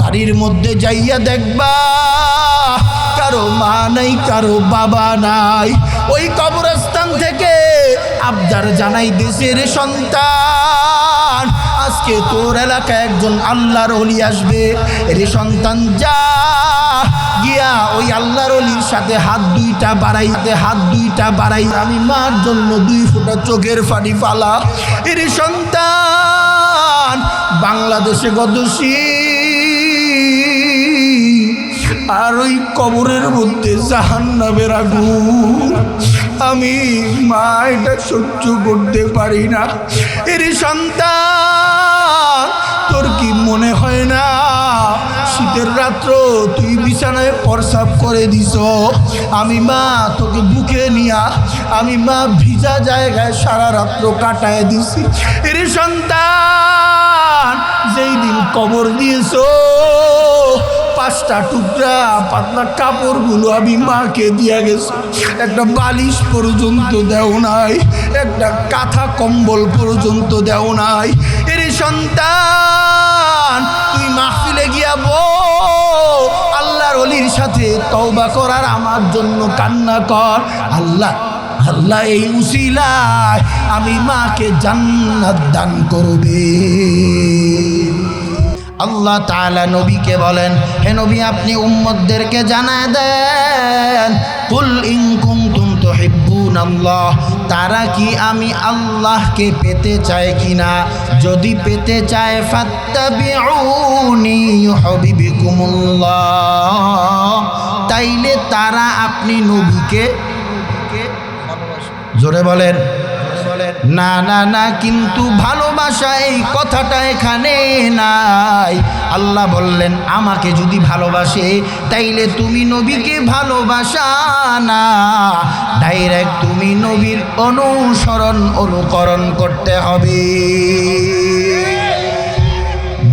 বাড়ির মধ্যে যাইয়া দেখবা, কারও মা নাই, কারও বাবা নাই। ওই কবরস্থান থেকে আবদার জানাই দেশের সন্তান। আজকে তোর এলাকায় একজন আল্লাহর অলি আসবে। রে সন্তান, যা। গিয়া ওই আল্লাহর অলির সাথে হাত দুইটা বাড়াই, হাতে হাত দুইটা বাড়াই, আমি মার জন্য দুই ফোঁটা চোখের ফাড়ি ফালা এর সন্তান, বাংলাদেশে গদসী আর ওই কবরের মধ্যে জাহান নামের আমি মা, এটা সহ্য করতে পারি না। এর সন্তান, তোর কি মনে হয় না? শীতের রাত্র, তুই বিছানায় প্রসাব করে দিস। আমি মা, তোকে বুকে নিয়া, আমি মা, ভিজা জায়গায় সারা রাত্র কাটায় দিছি এর সন্তান, যেই দিন কবর দিয়েছ পাঁচটা টুকরা, পাতলা কাপড়গুলো আমি মাকে দিয়া গেছি। একটা বালিশ পর্যন্ত দেও নাই, একটা কাঁথা কম্বল পর্যন্ত দেও নাই। এর সন্তান, তুই মাহফিলে গিয়া বো আল্লাহর অলির সাথে তওবা করার আমার জন্য কান্না কর। আল্লাহ আল্লাহ এই উসিলায় আমি মাকে জান্নাত দান করবে। আল্লাহ তাআলা নবীকে বলেন, হে নবী, আপনি উম্মতদেরকে জানায় দেন, কুল ইন তো তুহিব্বুন আল্লাহ তারা কি আমি আল্লাহকে পেতে চায় কিনা? যদি পেতে চায়, ফাত্তাবিউনি তাইলে তারা আপনি নবীকে জোরে বলেন না না না, কিন্তু ভালোবাসা এই কথাটা এখানে নাই। আল্লাহ বললেন, আমাকে যদি ভালোবাসে, তাইলে তুমি নবীকে ভালোবাসা না। ডাইরেক্ট তুমি নবীর অনুসরণ, অনুকরণ করতে হবে।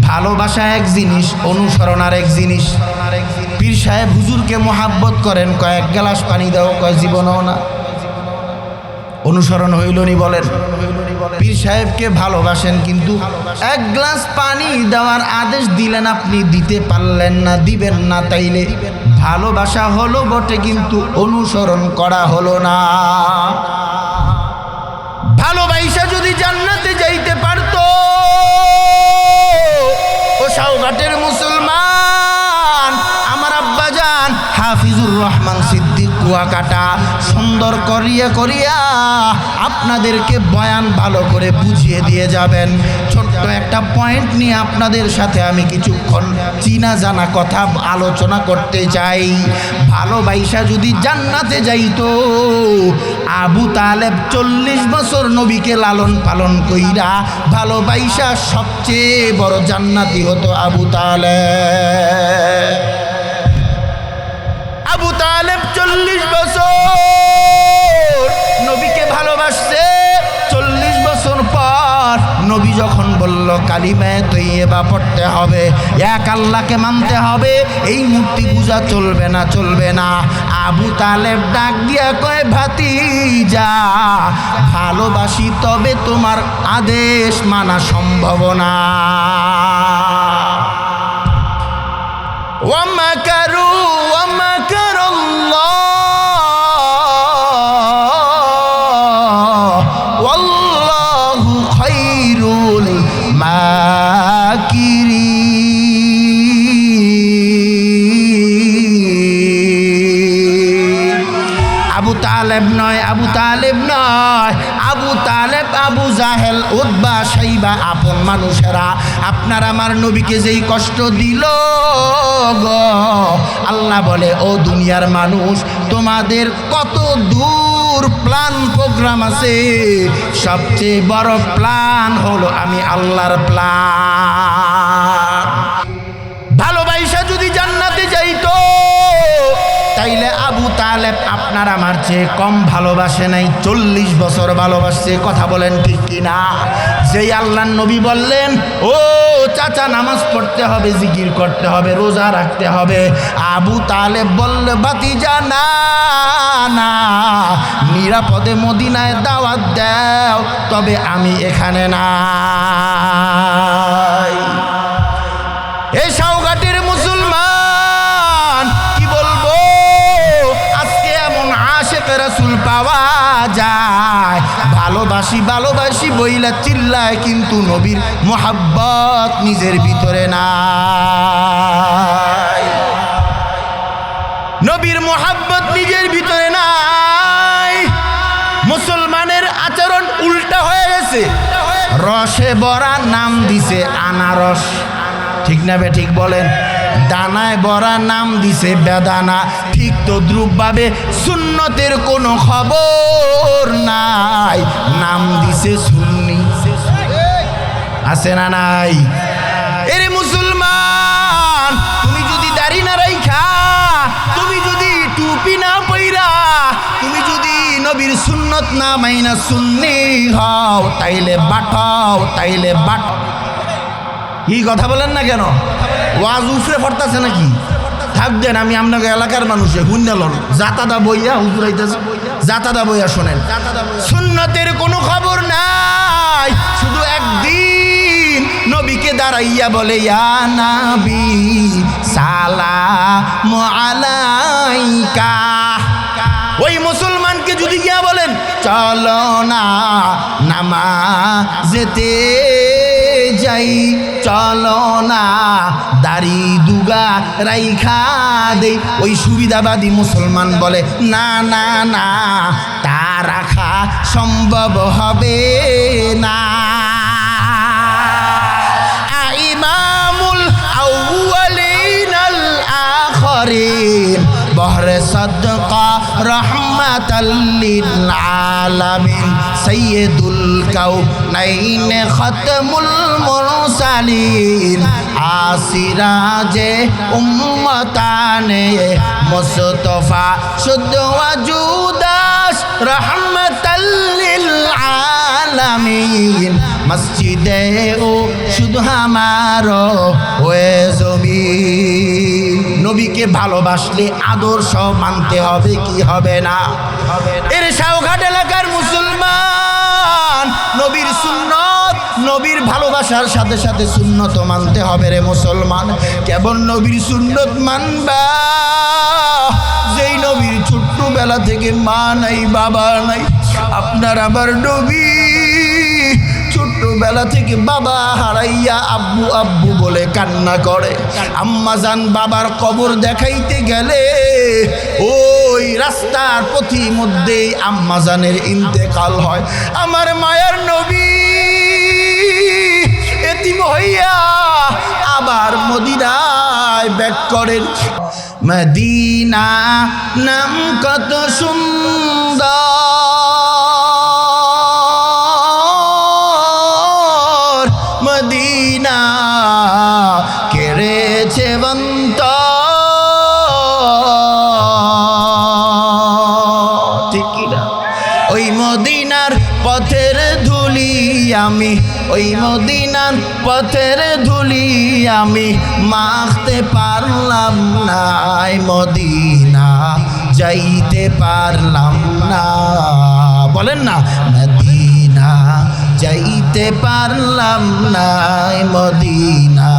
ভালোবাসা এক জিনিস, অনুসরণ আর এক জিনিস। পীর সাহেব হুজুরকে মোহাব্বত করেন, কয়েক গ্লাস পানি দাও, কয়, জীবনও না। অনুসরণ হইল নি বলেন। পীর সাহেবকে ভালোবাসেন, কিন্তু এক গ্লাস পানি দেওয়ার আদেশ দিলেন আপনি, দিতে পারলেন না, দিবেন না তাইলে। ভালোবাসা হলো বটে, কিন্তু অনুসরণ করা হলো না। ভালোবাসা যদি জান্নাতে যাইতে পারতো, ও সাউঘাটের মুসলমান কুয়াকাটা সুন্দর করিয়া করিয়া আপনাদেরকে বয়ান ভালো করে বুঝিয়ে দিয়ে যাবেন। ছোট্ট একটা পয়েন্ট নিয়ে আপনাদের সাথে আমি কিছুক্ষণ চিনা জানা কথা আলোচনা করতে চাই। ভালোবাসা যদি জান্নাতে যাইতো, আবু তালেব চল্লিশ বছর নবীকে লালন পালন কইরা ভালোবাসা সবচেয়ে বড় জান্নাতি হতো আবু তালেব। তালেব চল্লিশ বছর। নবীকে ভালোবাসছে চল্লিশ বছর পর নবী যখন বলল কালিমায় এবার পড়তে হবে, এক আল্লাহকে মানতে হবে, এই মূর্তি পূজা চলবে না চলবে না। আবু তালেব ডাক দিয়া কয় ভাতি যা ভালোবাসি তবে তোমার আদেশ মানা সম্ভব না। ওমা কারু জাহেল উদ্বা সাইবা আপন মানুষেরা, আপনার আমার নবীকে যেই কষ্ট দিল গো, আল্লাহ বলে, ও দুনিয়ার মানুষ, তোমাদের কত দূর প্ল্যান প্রোগ্রাম আছে, সবচেয়ে বড় প্ল্যান হলো আমি আল্লাহর প্ল্যান। তালেব আপনার আমার চেয়ে কম ভালোবাসে নাই, চল্লিশ বছর ভালোবাসছে, কথা বলেন ঠিক কিনা? যেই আল্লাহ নবী বললেন, ও চাচা, নামাজ পড়তে হবে, জিকির করতে হবে, রোজা রাখতে হবে। আবু তালেব বললে বাতি না না, নিরাপদে মদিনায় দাওয়াত দাও, তবে আমি এখানে নাই পাওয়া যায়। ভালোবাসি ভালোবাসি বইলা চিল্লায়, কিন্তু নবীর মোহাব্বত নিজের ভিতরে নাই। নবীর মোহাব্বত নিজের ভিতরে নাই। মুসলমানের আচরণ উল্টা হয়ে গেছে। রসে বরা নাম দিছে আনারস। ঠিক না বে, ঠিক বলেন? দানায় বরা নাম দিছে বেদানা। ঠিক তো দ্রুপভাবে সুন্নতের কোনো খবর নাই। নাম দিছে সুন্নি। আছে না নাই? এরে মুসলমান, তুমি যদি দাড়ি না রাইখা, তুমি যদি টুপি না পইরা, তুমি যদি নবীর সুন্নত না মাইনা সুন্নি হও, তাইলে বাঠাও তাইলে বাট। কি কথা বলেন না কেন? ওয়াজ উফরে পড়তাছে নাকি? থাক আমি আপনাকে এলাকার মানুষে হুন্ডালন জাতাদা বইয়া হুজুরাইতেছে জাতাদা বইয়া শোনেন। সুন্নতের কোনো খবর নাই, শুধু একদিন নবীকে দাঁড়াইয়া বলে, ইয়া নাবি, সালাম আলাইকা। ওই মুসলমানকে যদি গিয়া বলেন, চলো না নামা যেতে যাই চলো না। দাড়ি দুগা রাইখা দেই। ওই সুবিধাবাদী মুসলমান বলে, না না না, তা রাখা সম্ভব হবে না। ইমামুল আউয়ালিন সদকা রহমাতাল্লিল সৈয়দুল কাউনাইন খতমুল মুরসালিন। আসিরাজে উম্মতানে মুস্তফা শুদ্ধ ওয়াজুদাস রহমাতাল্লিল আলামিন। মসজিদে ও শুধু আমারও ওয়ে জমিন। নবীকে ভালোবাসলে আদর্শ মানতে হবে কি হবে না? এর সাউঘাট মুসলমান নবীর সুন্নত, নবীর ভালোবাসার সাথে সাথে সুন্নত মানতে হবে রে মুসলমান। কেবল নবীর সুন্নত মানবা। যেই নবীর ছোট্টবেলা থেকে মা নাই, বাবা নাই, আপনার আবার নবী। ছোট্টবেলা থেকে বাবা হারাইয়া আব্বু আব্বু বলে কান্না করে। আম্মা জান বাবার কবর দেখাইতে গেলে ওই রাস্তার প্রতি মধ্যেই আম্মাজানের ইন্তেকাল হয়। আমার মায়ের নবী এতিম হইয়া আবার মদিনায় ব্যাক করেন। মদিনা নাম কত সুন্দর। মদিনার পথের ধুলি আমি, ওই মদিনার পথের ধুলি আমি মাখতে পারলাম না মদিনা যাইতে পারলাম না। বলেন না, মদিনা যাইতে পারলাম না মদিনা।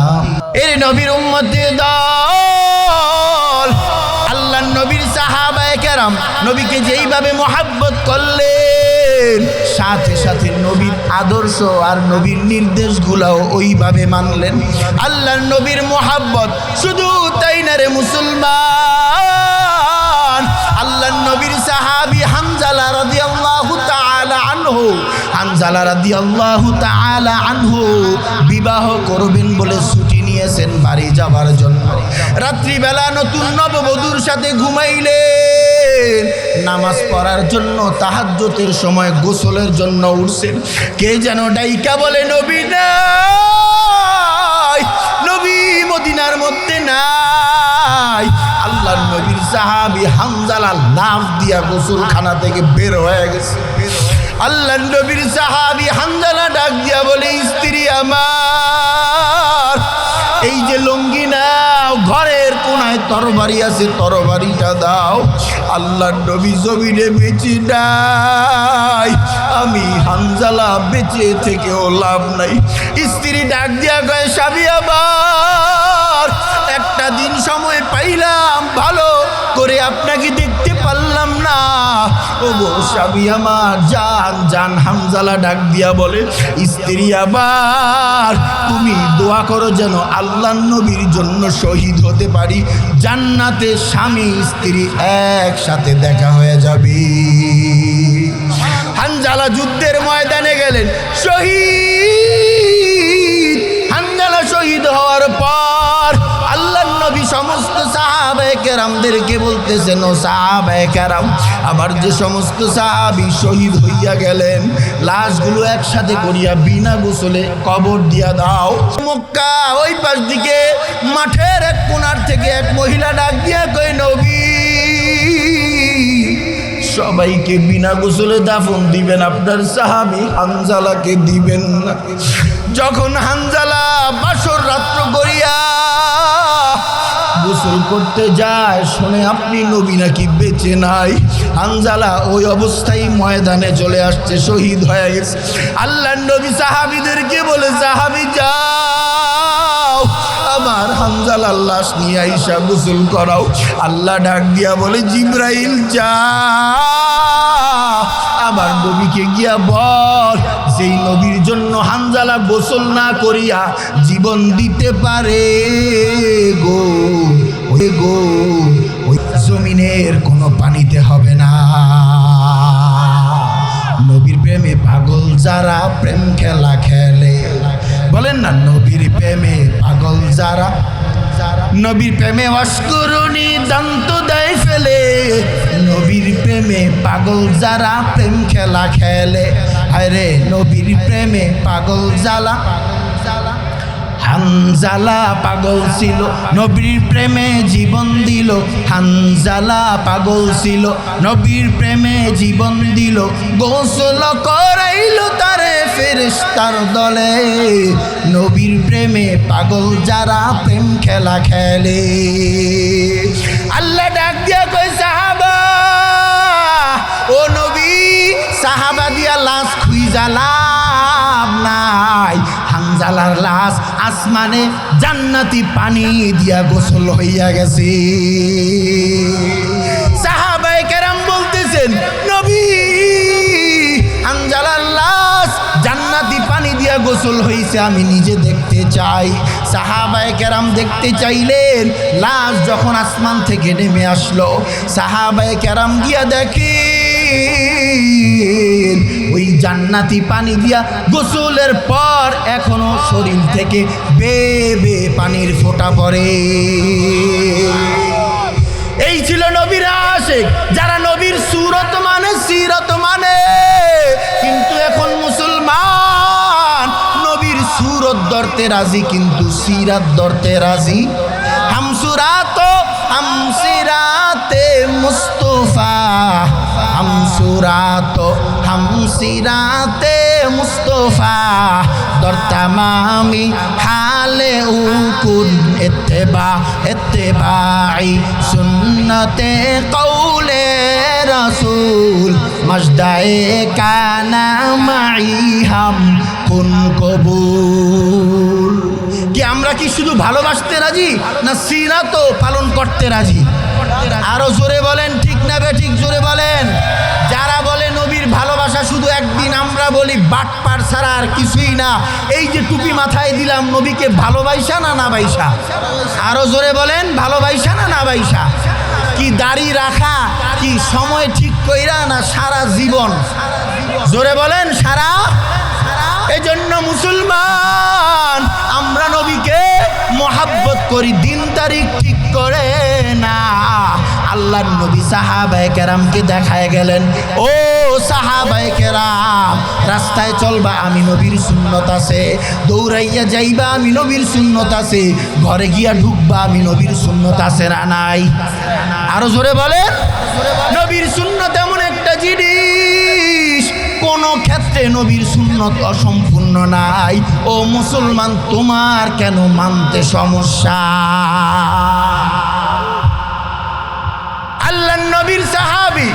এর নবীর উম্মতে দল আল্লাহ নবীর সাহাবায়ে কেরাম, নবীকে যেইভাবে মোহাব্বত করলেন সাথে সাথে নবীর আদর্শ আর নবীর নির্দেশগুলাও ওইভাবে মানলেন। আল্লাহ নবীর মোহাব্বত শুধু তাই না রে মুসলমান? আল্লাহ নবীর সাহাবি হামজালা রাদিয়াল্লাহু তাআলা আনহু হামজালা রাদিয়াল্লাহু তাআলা আনহু বিবাহ করবেন বলে ছুটি নিয়েছেন বাড়ি যাবার জন্য। রাত্রিবেলা নতুন নববধূর সাথে ঘুমাইলেন। নামাজ পড়ার জন্য, তাহাজ্জতের সময় গোসলের জন্য উঠছেন। কে যেন ডাইকা বলে, নবী নাই, নবী মদিনার মধ্যে নাই। আল্লাহ নবীর সাহাবি হামজালা লাভ দিয়া গোসলখানা থেকে বের হয়ে গেছে। আল্লাহ নবীর সাহাবি হামজালা ডাক দিয়া বলে, স্ত্রী আমার এই যে লঙ্গি নাও, ঘরের কোনায় তরবারি আছে, তরবারিটা দাও। আল্লাহ নবী জমিনে বেঁচে নাই। আমি হামজালা বেঁচে থেকেও লাভ নাই। স্ত্রী ডাক দিয়া কয়, স্বামী আবার একটা দিন সময় পাইলাম, ভালো করে আপনাকে স্ত্রী আবার তুমি দোয়া করো যেন জন্য শহীদ হতে পারি। জান্নাতে স্বামী, স্ত্রী একসাথে দেখা হয়ে যাবে। হানজালা যুদ্ধের ময়দানে গেলেন, শহীদ হানজালা শহীদ হওয়ার পর আল্লাহ নবী সমস্ত কেরামদেরকে বলতেছেন, ও সাহাবায়ে কেরাম আবার যে সমস্ত সাহাবি শহীদ হইয়া গেলেন, লাশগুলো একসাথে করিয়া বিনা গোসলে কবর দিয়া দাও। মক্কা, ওই পাশ দিকে মাঠের এক কোনার থেকে এক মহিলা ডাক দিয়া কই নবী, সবাইকে বিনা গোসলে দাফন দিবেন, আপনার সাহাবি হানজালাকে দিবেন না। যখন হানজালা বাসর রাত্র করিয়া গোসল করতে যায়, শুনে, আপনি নবী নাকি বেঁচে নাই? হানজালা ওই অবস্থায় ময়দানে চলে আসছে, শহীদ হয়ে আল্লাহ নবী সাহাবিদেরকে বলে, সাহাবি, যাও। আমার হামজাল আল্লাহ নিয়ে আইসা গোসল করাও। আল্লাহ ডাক দিয়া বলে, জিব্রাইল, যা। আমার নবীকে গিয়া বল যেই নবীর জন্য হানজালা গোসল না করিয়া জীবন দিতে পারে গো ওই গো, ওই জমিনের কোনো পানিতে হবে না। নবীর প্রেমে পাগল যারা প্রেম খেলা খেলে। বলেন না, নবীর প্রেমে পাগল যারা, নবীর প্রেমে অস্করণী দান্ত দেয় ফেলে। নবীর প্রেমে পাগল যারা প্রেম খেলা খেলে। আরে নবীর প্রেমে পাগল জ্বালা। হানজালা পাগল ছিল। নবীর প্রেমে জীবন দিল। হানজালা পাগল ছিল। নবীর প্রেমে জীবন দিল। গোসল করাইল তারে ফেরেশতার দলে। নবীর প্রেমে পাগল যারা প্রেম খেলা খেলে। আল্লাহ ডাক দিয়া কই সাহাবা, ও সাহাবা দিয়া লাশ খুইজা লাভ নাই। হানজালার লাশ আসমানে জান্নাতি পানি দিয়া গোসল হইয়া গেছে। সাহাবাই কেরাম বলতেছেন, নবী, হানজালার লাশ জান্নাতি পানি দিয়া গোসল হইছে, আমি নিজে দেখতে চাই। সাহাবায় কেরাম দেখতে চাইলেন, লাশ যখন আসমান থেকে নেমে আসলো, সাহাবায় কেরাম গিয়া দেখি ওই জান্নাতি পানি দিয়া গোসলের পর এখনও শরীর থেকে বে বে পানির ফোঁটা পড়ে। এই ছিল নবীর যারা নবীর সুরত মানে সিরত মানে। কিন্তু এখন মুসলমান নবীর সুরত ধরতে রাজি, কিন্তু সিরাত ধরতে রাজি। হামসুরাত হামসিরাতে মুস্তফা হামসুরাত হামসিরাতে মুস্তফা দরতামামি হালে উকুন, এত্তেবা, এত্তেবাই সুন্নতে কৌলে রসুল। মজদায়ে কানা মাই হাম, কুন কবুল। কি আমরা কি শুধু ভালোবাসতে রাজি, না সিরাত পালন করতে রাজি? আরও জোরে বলেন, ঠিক না বে বলি, বাটপার ছাড়া আর কিছুই না। এই যে টুপি মাথায় দিলাম, নবীকে ভালোবাসা না না বাইসা? আরও জোরে বলেন ভালোবাসা না না বাইসা? কি দাড়ি রাখা, কি সময় ঠিক কইরা না সারা জীবন? জোরে বলেন, সারা? এজন্য মুসলমান, আমরা নবীকে মহাব্বত করি, দিন তারিখ ঠিক করে না। আল্লাহর নবী সাহাবায়ে কেরামকে দেখায় গেলেন, ও সাহাবায়ে কেরাম, রাস্তায় চলবা আমি নবীর সুন্নত আছে, দৌড়াইয়া যাইবা আমি নবীর সুন্নত আছে, ঘরে গিয়া ঢুকবা আমি নবীর সুন্নত আছে না নাই? আরও জোরে বলেন। নবীর সুন্নত এমন একটা জিনিস, কোনো ক্ষেত্রে নবীর সুন্নত অসম্পূর্ণ নাই। ও মুসলমান, তোমার কেন মানতে সমস্যা? আল্লাহ নবীর সাহাবি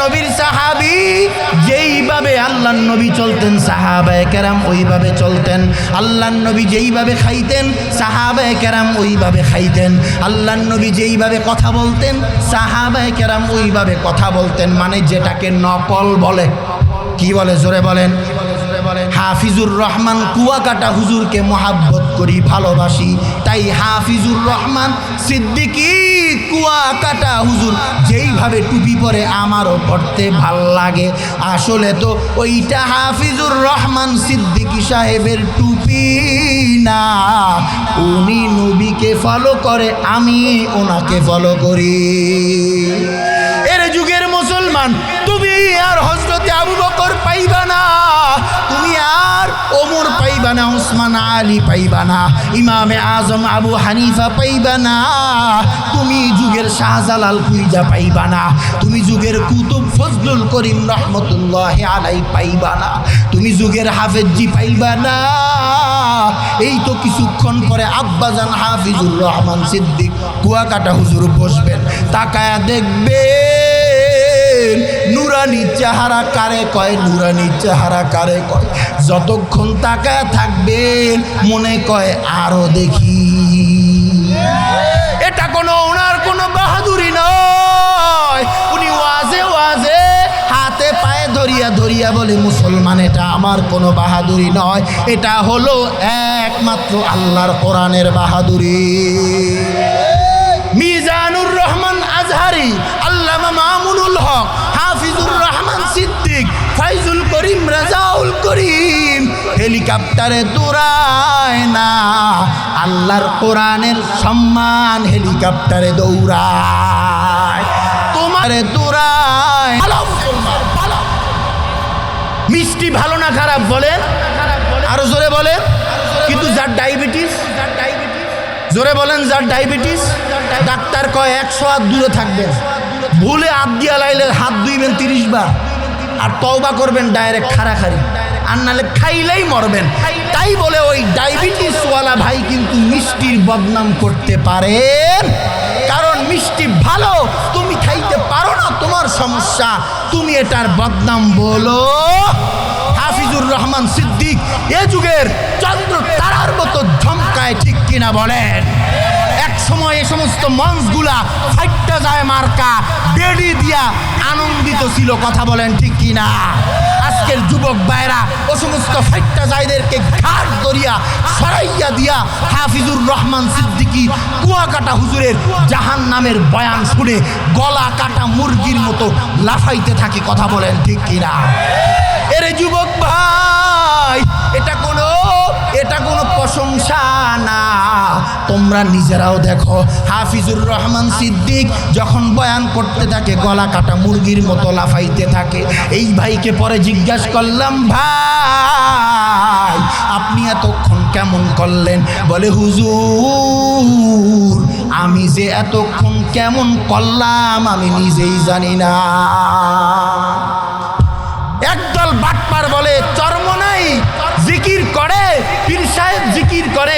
নবীর সাহাবি, যেইভাবে আল্লাহ নবী চলতেন, সাহাবায় কেরাম ওইভাবে চলতেন। আল্লাহ নবী যেইভাবে খাইতেন, সাহাবায় কেরাম ওইভাবে খাইতেন। আল্লাহ নবী যেইভাবে কথা বলতেন, সাহাবায় কেরাম ওইভাবে কথা বলতেন। মানে যেটাকে নকল বলে। কি বলে? জোরে বলেন। হাফিজুর রহমান কুয়াকাটা হুজুরকে মহাব্বত করি, ভালোবাসি। তাই হাফিজুর রহমান সিদ্দিকি কুয়াকাটা হুজুর, যেইভাবে টুপি পরে আমারও পড়তে ভালো লাগে। আসলে তো ওইটা হাফিজুর রহমান সিদ্দিকি সাহেবের টুপি না। উনি নবীকে ফলো করে, আমি ওনাকে ফলো করি। এর যুগের মুসলমান, তুমি আর হজরতে আবু বকর পাইবা না। তুমি আর ওমর পাইবা উসমান আলী পাইবা ইমামে আজম আবু হানিফা পাইবা না তুমি যুগের শাহজালাল কুইজা পাইবা তুমি যুগের কুতুব ফজলুল করিম রহমতুল্লাহ আলাই পাইবা না তুমি যুগের হাফেজি পাইবা না এই তো কিছুক্ষণ পরে আব্বাজান হাফিজুর রহমান সিদ্দিক কুয়াকাটা হুজুর বসবেন, তাকায়া দেখবেন নুরানি চেহারা কারে কয়? নুরানি চেহারা কারে কয়? যতক্ষণ তাকায় থাকবেন, মনে কয়, আরও দেখি। এটা কোনো ওনার কোনো বাহাদুরি নয়। উনি ওয়াজে ওয়াজে হাতে পায়ে ধরিয়া ধরিয়া বলে, মুসলমান, এটা আমার কোনো বাহাদুরি নয়। এটা হলো একমাত্র আল্লাহর কোরআনের বাহাদুরি। মিজানুর রহমান আজহারি মামুনুল হক, হাফিজুর রহমান সিদ্দিক, ফাইজুল করিম, রাজাউল করিম। হেলিকপ্টারে দৌড়ায় না, আল্লাহর কোরআনের সম্মান হেলিকপ্টারে দৌড়ায়। তোমারে দৌড়ায়। মিষ্টি ভালো না খারাপ বলেন আরও জোরে বলেন কিন্তু যার ডায়াবেটিস? জোরে বলেন, যার ডায়াবেটিস? ডাক্তার কয়, একশো হাত দূরে থাকবেন। ভুলে হাত দিয়া লাইলে হাত ধুইবেন তিরিশ বার। আর তওবা করবেন ডাইরেক্ট খাড়াখাড়ি। আর নাহলে খাইলেই মরবেন। তাই বলে ওই ডায়াবেটিসওয়ালা ভাই কিন্তু মিষ্টির বদনাম করতে পারেন। কারণ মিষ্টি ভালো, তুমি খাইতে পারো না, তোমার সমস্যা। তুমি এটার বদনাম বলো। হাফিজুর রহমান সিদ্দিক এ যুগের চন্দ্র তারার মতো ঝমকায় ঠিক কিনা বলেন। সময় এ সমস্ত মঞ্চগুলা ফাইটটা যায় মার্কা, বেড়ি দিয়া আনন্দিত ছিল, কথা বলেন ঠিক কিনা? আজকের যুবক ভাইরা, ও সমস্ত ফাইটটা যায়দেরকে ঘাট ধরিয়া, সরাইয়া দিয়া হাফিজুর রহমান সিদ্দিকী কুয়াকাটা হুজুরের জাহান নামের বয়ান শুনে গলা কাটা মুরগির মতো লাফাইতে থাকে, কথা বলেন ঠিক কিনা? এরে যুবক ভাই! এটা কোনো প্রশংসা না। তোমরা নিজেরাও দেখো, হাফিজুর রহমান সিদ্দিক যখন বয়ান করতে থাকে, গলা কাটা মুরগির মতো লাফাইতে থাকে। এই ভাইকে পরে জিজ্ঞাসা করলাম, ভাই, আপনি এতক্ষণ কেমন করলেন? বলে, হুজুর, আমি যে এতক্ষণ কেমন করলাম, আমি নিজেই জানি না। একদল বাটপার বলে চর্ম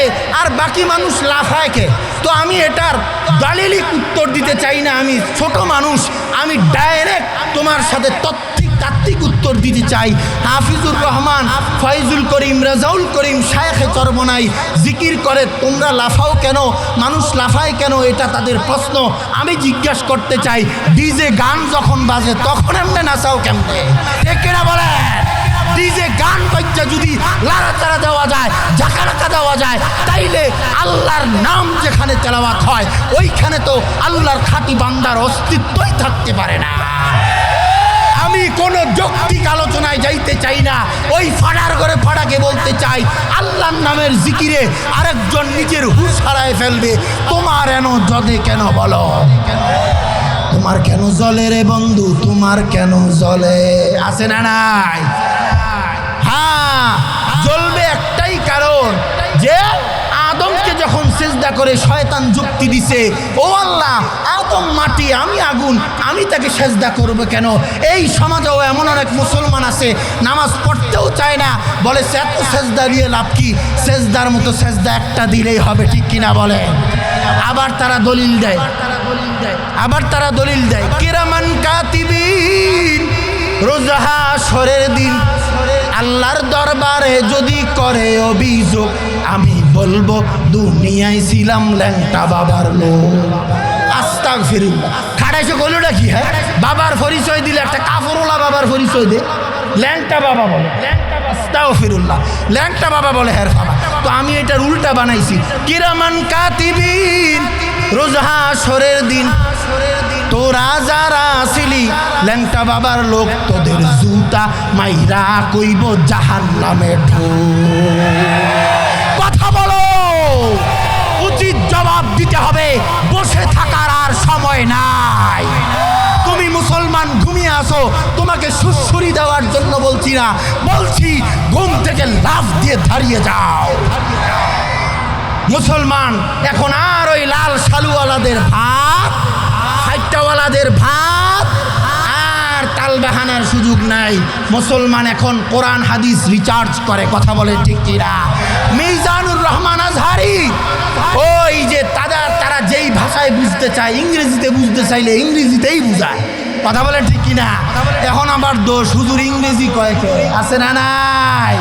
করে আর বাকি মানুষ লাফায় কে? তো আমি এটার দালিলিক উত্তর দিতে চাই না। আমি ছোট মানুষ, আমি ডাইরেক্ট তোমার সাথে তথ্যিক, তাত্ত্বিক উত্তর দিতে চাই। হাফিজুর রহমান, ফয়জুল করিম, রাজাউল করিম, শায়েখে চরমনাই জিকির করে, তোমরা লাফাও কেন? মানুষ লাফায় কেন? এটা তাদের প্রশ্ন। আমি জিজ্ঞাসা করতে চাই, ডিজে গান যখন বাজে, তখন এমনি নাচাও কেমনে? ঠিক কিনা বলে ডিজে গান বাচ্চা যদি লাড়াচাড়া দেওয়া যায় ঝাঁকাড়াকা দেওয়া যায়, তাইলে আল্লাহর নাম যেখানে তেলাওয়াত হয়, ওইখানে তো আল্লাহর খাঁটি বান্দার অস্তিত্বই থাকতে পারে না। আমি কোনো যৌক্তিক আলোচনায় যাইতে চাই না, ওই ফাড়ার ঘরে ফাড়াকে বলতে চাই, আল্লাহর নামের জিকিরে আরেকজন নিজের হুশ হারায় ফেলবে, তোমার এন জদে কেন বলো? তোমার কেন জলে রে বন্ধু, তোমার কেন জলে? আছে না নাই হ্যাঁ জ্বলবে কারণ যে আদমকে যখন সেজদা করে শয়তান যুক্তি দিছে, ও আল্লাহ, আদম মাটি, আমি আগুন, আমি তাকে সেজদা করব কেন? এই সমাজেও এমন অনেক মুসলমান আছে, নামাজ পড়তেও চায় না, বলে এত সেজদা দিয়ে লাভ কি? সেজদার মতো সেজদা একটা দিলেই হবে, ঠিক কিনা বলে আবার তারা দলিল দেয়। আবার তারা দলিল দেয়। কিরামান কাতিবিন রোজাহা সরের দিন আল্লাহর দরবারে যদি করে অভিযোগ, আমি বলব, দুনিয়ায় ছিলাম ল্যাংটা বাবার লোক। আস্তাক ফিরুল্লাহ খাড়াইছে কইলটা কি হ্যাঁ? বাবার পরিচয় দিলে একটা কাপড়ওয়ালা বাবার পরিচয় দে। ল্যাংটা বাবা বলে। বাবা বলে বাবা। তো আমি উল্টা বানাইছি। দিন। তোরা যারা আসিলি ল্যাংটা বাবার লোক, তোদের জুতা মাইরা কইব জাহান নামে কথা বলো। উচিত জবাব দিতে হবে, বসে থাকার আর সময় নাই। তুমি মুসলমান, ঘুমিয়ে আসো। তোমাকে সুসুরি দেওয়ার জন্য বলছি না, বলছি ঘুম থেকে লাফ দিয়ে দাঁড়িয়ে যাও। মুসলমান, এখন আর ওই লাল শালুওয়ালাদের ভাত সুযোগ নাই। মুসলমান এখন কোরআন, হাদিস রিচার্জ করে, কথা বলে ঠিক কিরা মিজানুর রহমান আজহারি, ওই যে তারা তারা যেই ভাষায় বুঝতে চায়, ইংরেজিতে বুঝতে চাইলে ইংরেজিতেই বুঝায়। কথা বলে ঠিক কিনা? এখন আবার দোষ, হুজুর ইংরেজি কয় কে? আছে না নাই?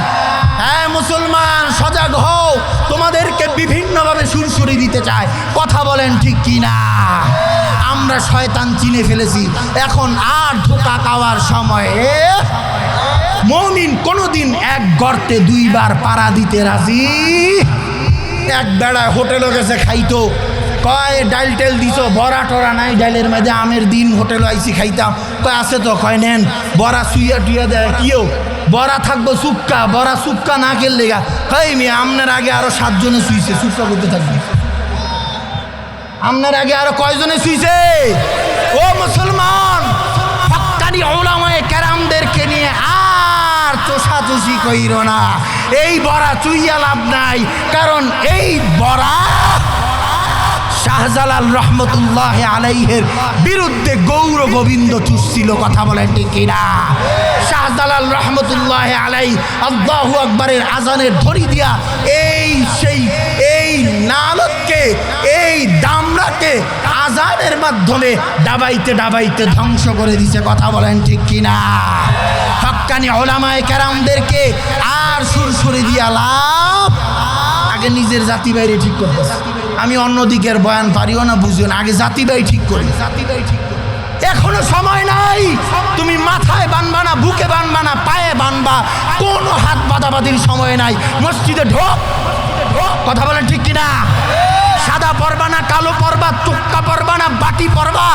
হ্যাঁ মুসলমান, সজাগ হও। তোমাদেরকে বিভিন্নভাবে সুরসুরি দিতে চায়। কথা বলেন ঠিক কি না আমরা শয়তান চিনে ফেলেছি। এখন আর ধোকা খাওয়ার সময়ে। মমিন কোনোদিন এক গর্তে দুইবার পাড়া দিতে রাজি? এক বেড়ায় হোটেলে গেছে খাইতো। কয়, ডাইল টেল দিছ? বড়া টরা নাই ডাইলের মাঝে আমের দিন হোটেল আইসি খাইতাম। কয়, আছে তো, কয়, নেন। বড়া সুইয়া টুইয়া দেয় কিও? বড়া থাকব সুক্কা, বড়া সুক্কা না খেললে গা। কই মেয়ে, আপনার আগে আরও সাতজনে শুইছে সুক্কা করতে থাকবে। আপনার আগে আরও কয়জনে শুইছে? ও মুসলমান হক্কানি ওলামায়ে কেরামদেরকে নিয়ে আর চোষাচুষি কইর না। এই বড়া চুইয়া লাভ নাই, কারণ এই বড়া শাহজালাল রহমতুল্লাহ আলাইহের বিরুদ্ধে গৌর গোবিন্দ চুষছিল, কথা বলে টিকিরা শাহজালাল রহমতুল্লাহ আলাই আল্লাহু আকবরের আজানের ধরি দিয়া এই সেই, এই নালতকে এই দামরাকে আজানের মাধ্যমে ডাবাইতে ডাবাইতে ধ্বংস করে দিছে, কথা বলেন ঠিক কিনা? হক্কানি ওলামায় কেরামদেরকে আর সুরসুরি দিয়া লাভ আগে নিজের জাতি বাইরে ঠিক করতেছে। আমি অন্যদিকের বয়ান পারিও না, বুঝিও না, আগে জাতি বাই ঠিক করি। জাতি বাই ঠিক এখনও সময় নাই, তুমি মাথায় বানবা না, বুকে বানবা না, পায়ে বানবা, কোনো হাত বাঁধাবাধির সময় নাই মসজিদে ঢোক, কথা বলেন ঠিক কিনা? সাদা পরবা না, কালো পরবা, তুক্কা পরবা না, বাটি পরবা।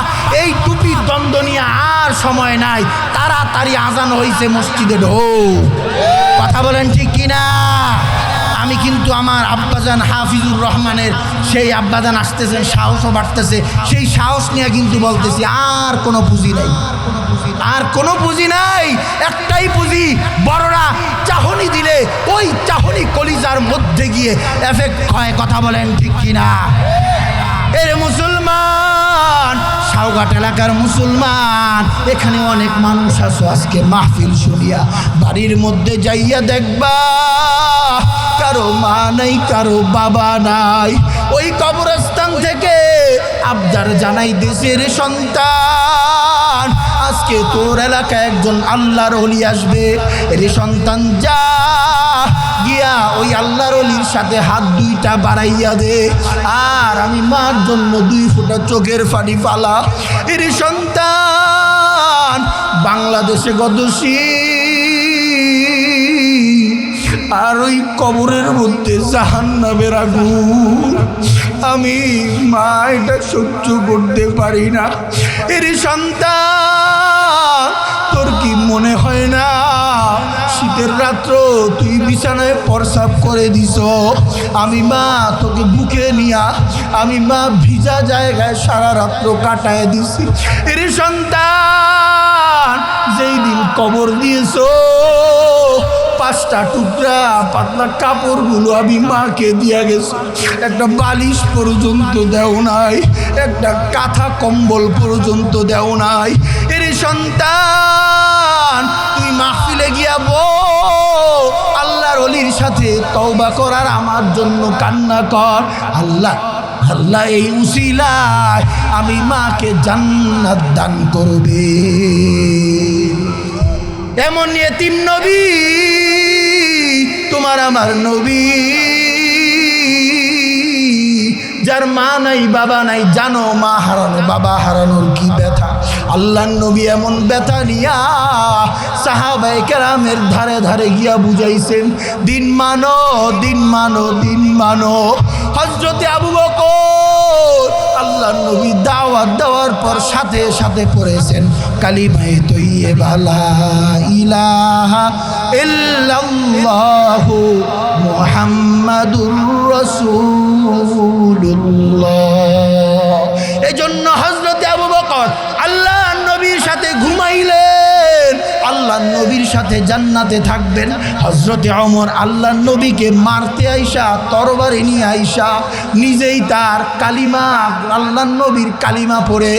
এই টুপি দ্বন্দ্ব নিয়ে আর সময় নাই। তাড়াতাড়ি আজান হয়েছে মসজিদে ঢোক। কথা বলেন ঠিক কিনা? আমি কিন্তু আমার আব্বাজান হাফিজুর রহমানের সেই আব্বাজান আসতেছেন, সাহসও বাড়তেছে। সেই সাহস নিয়ে কিন্তু বলতেছি, আর কোনো পুঁজি নাই। আর কোনো পুঁজি নাই, একটাই পুঁজি, বড়রা চাহনি দিলে ওই চাহনি কলিজার মধ্যে গিয়ে এফেক্ট হয়, কথা বলেন ঠিক কিনা? এর মুসলমান সাউঘাট এলাকার মুসলমান, এখানে অনেক মানুষ আছো, আজকে মাহফিল শুনিয়া, বাড়ির মধ্যে যাইয়া দেখবা। কারও মা নাই, কারও বাবা নাই। ওই কবরস্থান থেকে আবদার জানাই দেশের সন্তান। আজকে তোর এলাকায় একজন আল্লাহর হলি আসবে। রে সন্তান, যা। গিয়া ওই আল্লাহর অলির সাথে হাত দুইটা বাড়াইয়া দে। আর আমি মার জন্য দুই ফোঁটা চোখের ফাড়ি ফালা এর সন্তান, বাংলাদেশে গদসী আর ওই কবরের মধ্যে জাহান নামের আমি মা, এটা সহ্য করতে পারি না। এর সন্তান, তোর কি মনে হয় না? শীতের রাত্র, তুই বিছানায় প্রসাব করে দিস। আমি মা, তোকে বুকে নিয়া, আমি মা, ভিজা জায়গায় সারা রাত্র কাটায় দিছি এর সন্তান, যেই দিন কবর দিয়েছ পাঁচটা টুকরা, পাতলা কাপড়গুলো আমি মাকে দিয়া গেছি। একটা বালিশ পর্যন্ত দেও নাই, একটা কাঁথা কম্বল পর্যন্ত দেও নাই। এর সন্তান, তুই মাহফিলে গিয়া বো আল্লাহর অলির সাথে তওবা করার আমার জন্য কান্না কর। আল্লাহ আল্লাহ এই উসিলায় আমি মাকে জান্নাত দান করবে। এমন এতিম নবী তোমার আমার নবী। যার মা নাই, বাবা নাই, জানো মা হারানো, বাবা হারানোর কি ব্যথা? আল্লাহ নবী এমন ব্যথা নিয়া সাহাবাই কেরামের ধারে ধারে গিয়া বুঝাইছেন, দিন মানো দিন মানো দিন মানো। হজরতে আবু বকর আল্লাহ নবী দাওয়াত দেওয়ার পর সাথে সাথে পড়েছেন, কালিমায়ে তৈয়ে বালা ইলাহা ইল্লাল্লাহু মুহাম্মাদুর রাসূলুল্লাহ। এজন্য হযরত আবু বকর আল্লাহ নবীর সাথে জান্নাতে থাকবেন। হজরতে অমর আল্লাহ নবীকে মারতে আইসা, তরবারি নিয়ে আইসা, নিজেই তার কালিমা আল্লাহ নবীর কালিমা পড়ে,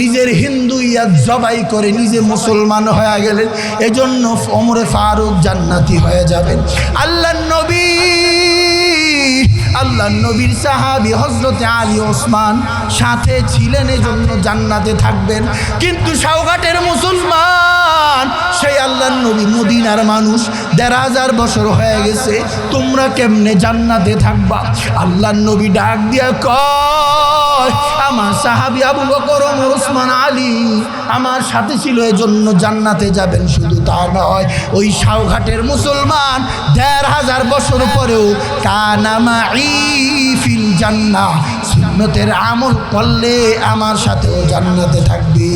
নিজের হিন্দু ইয়া জবাই করে নিজে মুসলমান হয়ে গেলেন। এজন্য অমরে ফারুক জান্নাতি হয়ে যাবেন। আল্লাহ নবী আল্লাহ নবীর সাহাবি হজরতে আলী ওসমান সাথে ছিলেন জন্য জান্নাতে থাকবেন। কিন্তু সাউঘাটের মুসলমান, সেই আল্লাহ নবী মদিনার মানুষ দেড় হাজার বছর হয়ে গেছে। তোমরা কেমনে জান্নাতে থাকবা? আল্লাহ নবী ডাক দিয়া কয় আমার সাহাবি আবু বকর ওমর ওসমান আলী আমার সাথে ছিল, এজন্য জান্নাতে যাবেন, শুধু তা নয়, ওই সাউঘাটের মুসলমান দেড় হাজার বছর পরেও কানামা ফিল জান্না সুন্নতের আমল করলে আমার সাথেও জান্নাতে থাকবে।